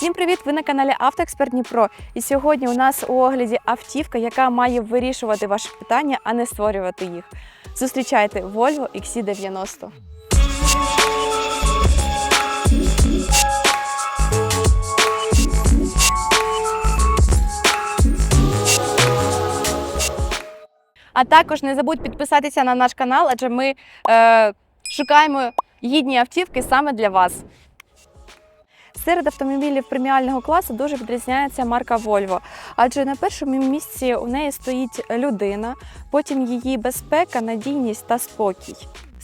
Всім привіт! Ви на каналі Автоексперт Дніпро. І сьогодні у нас у огляді автівка, яка має вирішувати ваші питання, а не створювати їх. Зустрічайте Volvo XC90. А також не забудь підписатися на наш канал, адже ми е, шукаємо гідні автівки саме для вас. Серед автомобілів преміального класу дуже відрізняється марка Volvo, адже на першому місці у неї стоїть людина, потім її безпека, надійність та спокій.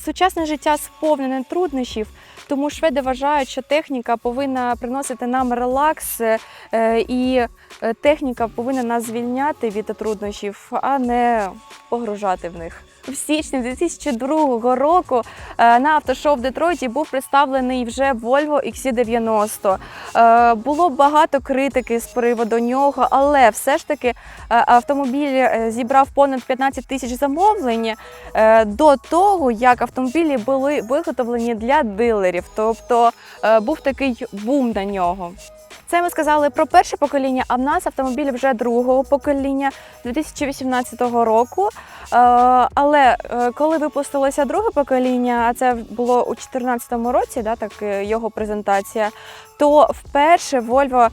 Сучасне життя сповнене труднощів, тому шведи вважають, що техніка повинна приносити нам релакс, е, і е, техніка повинна нас звільняти від труднощів, а не погружати в них. В січні 2002 року е, на автошоу в Детройті був представлений вже Volvo XC90. Е, Було багато критики з приводу нього, але все ж таки е, автомобіль зібрав понад 15 тисяч замовлень до того, як автомобілі були виготовлені для дилерів. Тобто був такий бум на нього. Це ми сказали про перше покоління, а в нас автомобілі вже другого покоління 2018 року. Е, Але е, коли випустилося друге покоління, а це було у 2014 році, да, так е, його презентація, то вперше Volvo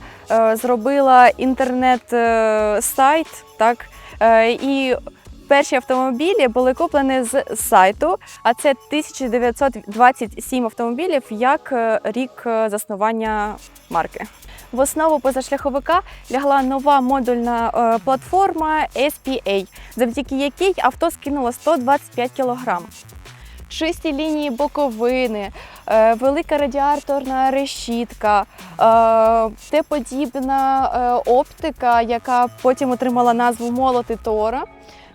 зробила інтернет-сайт, так, і перші автомобілі були куплені з сайту, а це 1927 автомобілів як е, рік е, заснування марки. В основу позашляховика лягла нова модульна е, платформа SPA, завдяки якій авто скинуло 125 кг. Чисті лінії боковини, велика радіаторна решітка, е, Т-подібна е, оптика, яка потім отримала назву молоти Тора.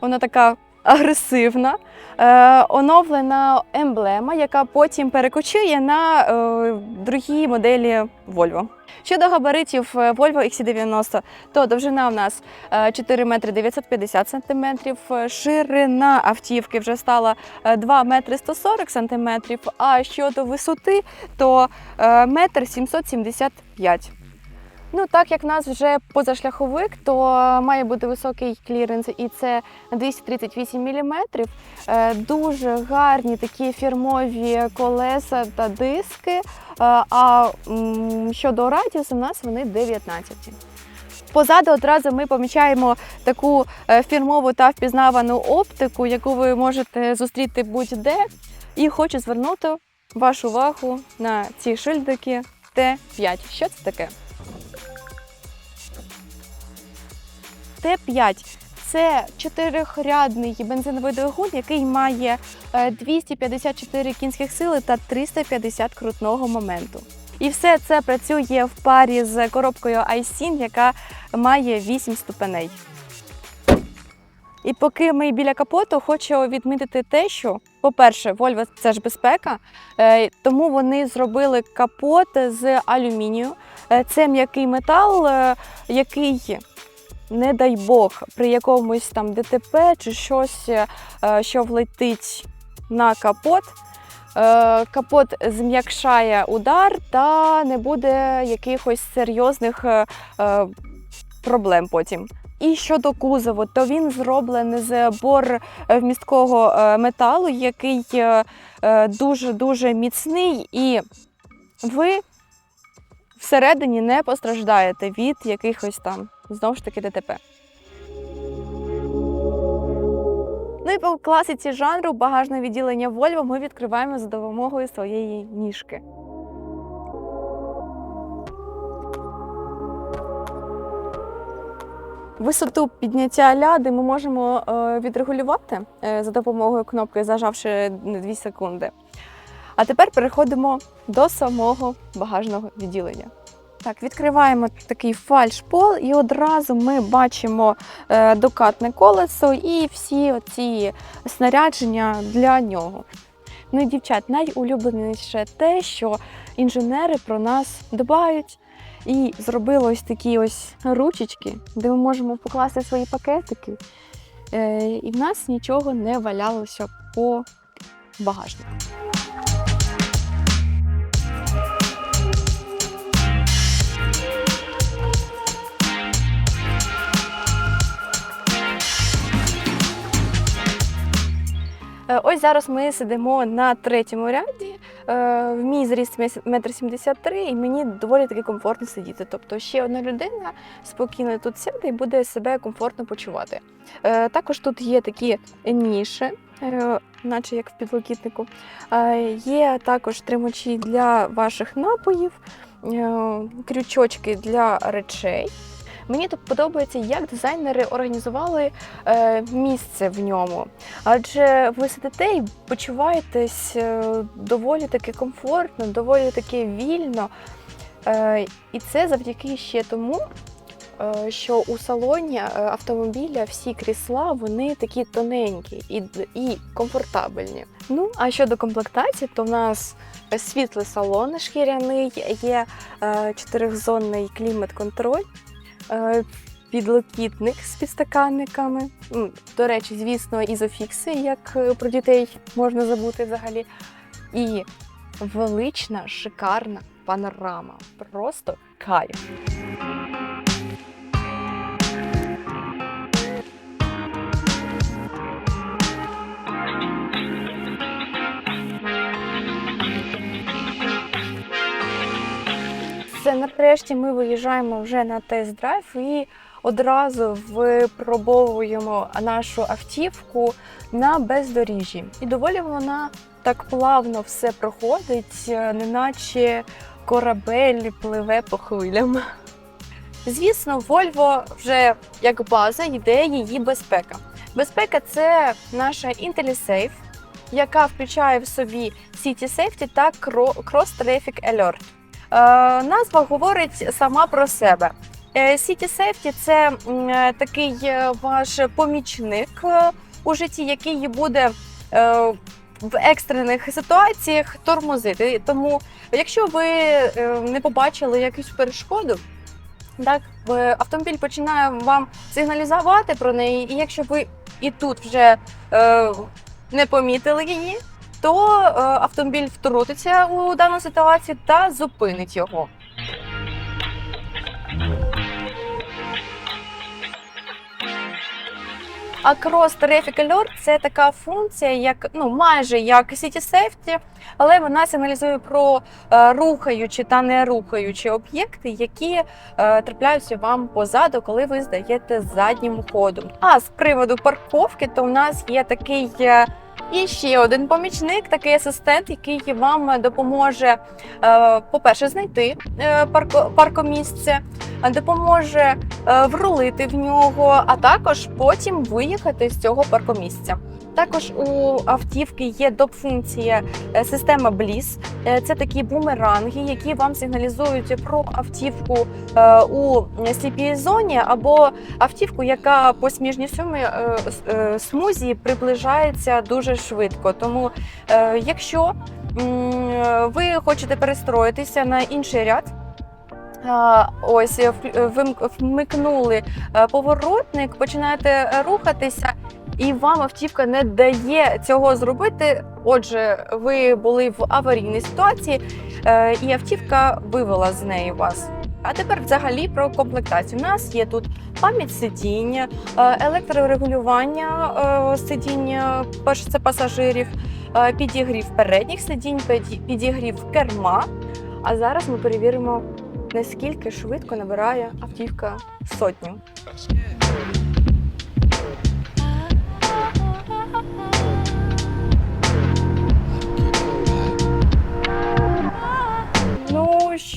Вона така агресивна. Е, оновлена емблема, яка потім перекочує на е, другі моделі Volvo. Щодо габаритів е, Volvo XC90, то довжина у нас е, 4 метри 950 сантиметрів, е, ширина автівки вже стала е, 2 метри 140 сантиметрів, а щодо висоти, то е, метр 775. Ну, так як в нас вже позашляховик, то має бути високий кліренс, і це 238 мм. Дуже гарні такі фірмові колеса та диски. Е, А щодо радіусу, у нас вони 19. Позаду одразу ми помічаємо таку е, фірмову та впізнавану оптику, яку ви можете зустріти будь-де. І хочу звернути вашу увагу на ці шильдики Т5. Що це таке? Т5 це чотирьохрядний бензиновий двигун, який має е, 254 кінських сили та 350 крутного моменту. І все це працює в парі з коробкою iSyn, яка має 8 ступеней. І поки ми біля капоту, хочу відмітити те, що, по-перше, Volvo – це ж безпека, е, тому вони зробили капот з алюмінію. Е, Це м'який метал, е, який не дай Бог, при якомусь там ДТП чи щось, е, що влетить на капот, е, капот зм'якшає удар та не буде якихось серйозних е, проблем потім. І щодо кузову, то він зроблений з бор вмісткого металу, який дуже дуже міцний, і ви всередині не постраждаєте від якихось там знову ж таки ДТП. Ну і по класиці жанру багажне відділення Volvo ми відкриваємо за допомогою своєї ніжки. Висоту підняття ляди ми можемо е, відрегулювати е, за допомогою кнопки, зажавши 2 секунди. А тепер переходимо до самого багажного відділення. Так, відкриваємо такий фальшпол, і одразу ми бачимо е, докатне колесо і всі ці снарядження для нього. Ну і дівчат, найулюбленіше те, що інженери про нас дбають і зробили ось такі ось ручечки, де ми можемо покласти свої пакетики. Е, і в нас нічого не валялося по багажнику. Ось зараз ми сидимо на третьому ряді. Е, В мій зріст мес- метр сімдесят три, і мені доволі таки комфортно сидіти. Тобто ще одна людина спокійно тут сяде і буде себе комфортно почувати. Е, Також тут є такі ніші, е, наче як в підлокітнику. Е, Є також тримачі для ваших напоїв, е, крючочки для речей. Мені тут подобається, як дизайнери організували е, місце в ньому. Адже ви сидите і почуваєтесь е, доволі таки комфортно, доволі таки вільно. Е, І це завдяки ще тому, е, що у салоні е, автомобіля всі крісла вони такі тоненькі і, і комфортабельні. Ну, а щодо комплектації, то в нас світлий салон шкіряний, є чотиризонний клімат-контроль. Е, Підлокітник з підстаканниками. До речі, звісно, ізофікси, як е, про дітей можна забути взагалі. І велична, шикарна панорама. Просто кайф. Це нарешті ми виїжджаємо вже на тест-драйв і одразу випробовуємо нашу автівку на бездоріжжі. І доволі вона так плавно все проходить, е, неначе корабель пливе по хвилям. Звісно, Volvo вже як база йде її безпека. Безпека це наша IntelliSafe, яка включає в собі City Safety та Cross Traffic Alert. Е, назва говорить сама про себе. Е, City Safety – це е, такий е, ваш помічник е, у житті, який буде е, в екстрених ситуаціях тормозити. Тому, якщо ви е, не побачили якусь перешкоду, так е, автомобіль починає вам сигналізувати про неї, і якщо ви і тут вже е, не помітили її, то е, автомобіль втрутиться у дану ситуацію та зупинить його. А Cross Traffic Alert – це така функція, як ну майже як City Safety, але вона сигналізує про е, рухаючі та не рухаючі об'єкти, які е, трапляються вам позаду, коли ви здаєте заднім ходом. А з приводу парковки, то у нас є такий. І ще один помічник, такий асистент, який вам допоможе, е, по-перше, знайти е, паркомісце, допоможе е, врулити в нього, а також потім виїхати з цього паркомісця. Також у автівки є доп-функція е, система Bliss. Е, Це такі бумеранги, які вам сигналізують про автівку е, у сліпій зоні або автівку, яка по сміжній смузі приближається дуже швидко. Тому, якщо ви хочете перестроїтися на інший ряд. Ось вмикнули поворотник, починаєте рухатися, і вам автівка не дає цього зробити. Отже, ви були в аварійній ситуації, е, і автівка вивела з неї вас. А тепер взагалі про комплектацію. У нас є тут пам'ять сидіння, е, електрорегулювання е, сидіння це пасажирів, підігрів передніх сидінь, підігрів керма. А зараз ми перевіримо, наскільки швидко набирає автівка сотню.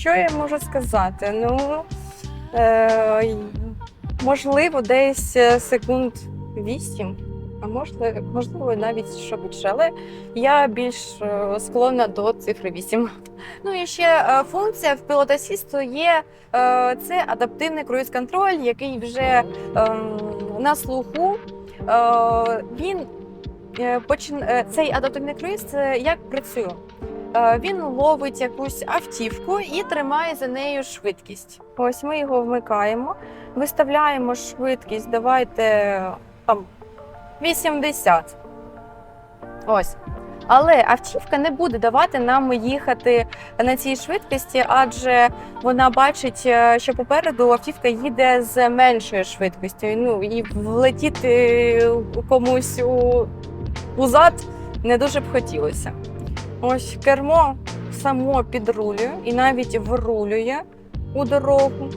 Що я можу сказати? Ну, е, можливо, десь е, секунд 8, а можливо, можливо, навіть швидше, але я більш е, склонна до цифри 8. Ну і ще е, функція в Assist є це адаптивний круїз-контроль, який вже ем, на слуху. Він почин... цей адаптивний круїз як працює? Е, Він ловить якусь автівку і тримає за нею швидкість. Ось ми його вмикаємо, виставляємо швидкість. Давайте там 80. Ось. Але автівка не буде давати нам їхати на цій швидкості, адже вона бачить, е, що попереду автівка їде з меншою швидкістю. Ну і влетіти комусь у, у зад не дуже б хотілося. Ось кермо само підрулює і навіть врулює у дорогу.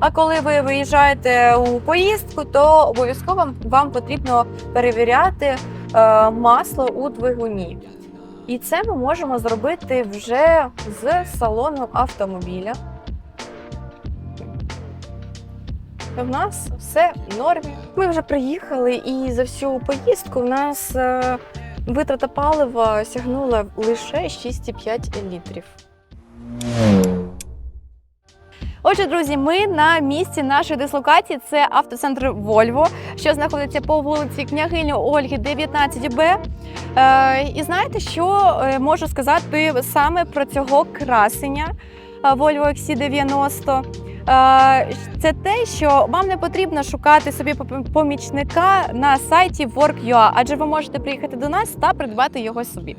А коли ви виїжджаєте у поїздку, то обов'язково вам потрібно перевіряти е, масло у двигуні. І це ми можемо зробити вже з салону автомобіля. В нас все в нормі. Ми вже приїхали, і за всю поїздку в нас е, витрата палива сягнула лише 6,5 літрів. Отже, друзі, ми на місці нашої дислокації. Це автоцентр Вольво, що знаходиться по вулиці Княгині Ольги, 19Б. Е, і знаєте, що е, можу сказати саме про цього красення е, Volvo XC90? Це те, що вам не потрібно шукати собі помічника на сайті Work.ua, адже ви можете приїхати до нас та придбати його собі.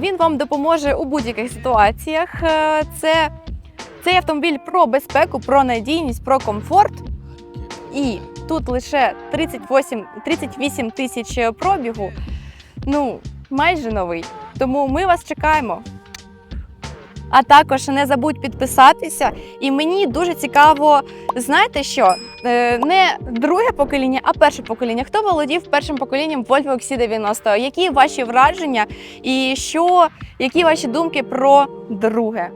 Він вам допоможе у будь-яких ситуаціях. Це цей автомобіль про безпеку, про надійність, про комфорт. І тут лише 38, 38 тисяч пробігу. Ну, майже новий. Тому ми вас чекаємо. А також не забудь підписатися. І мені дуже цікаво, знаєте що? Е, Не друге покоління, а перше покоління. Хто володів першим поколінням Volvo XC90? Які ваші враження і що, які ваші думки про друге?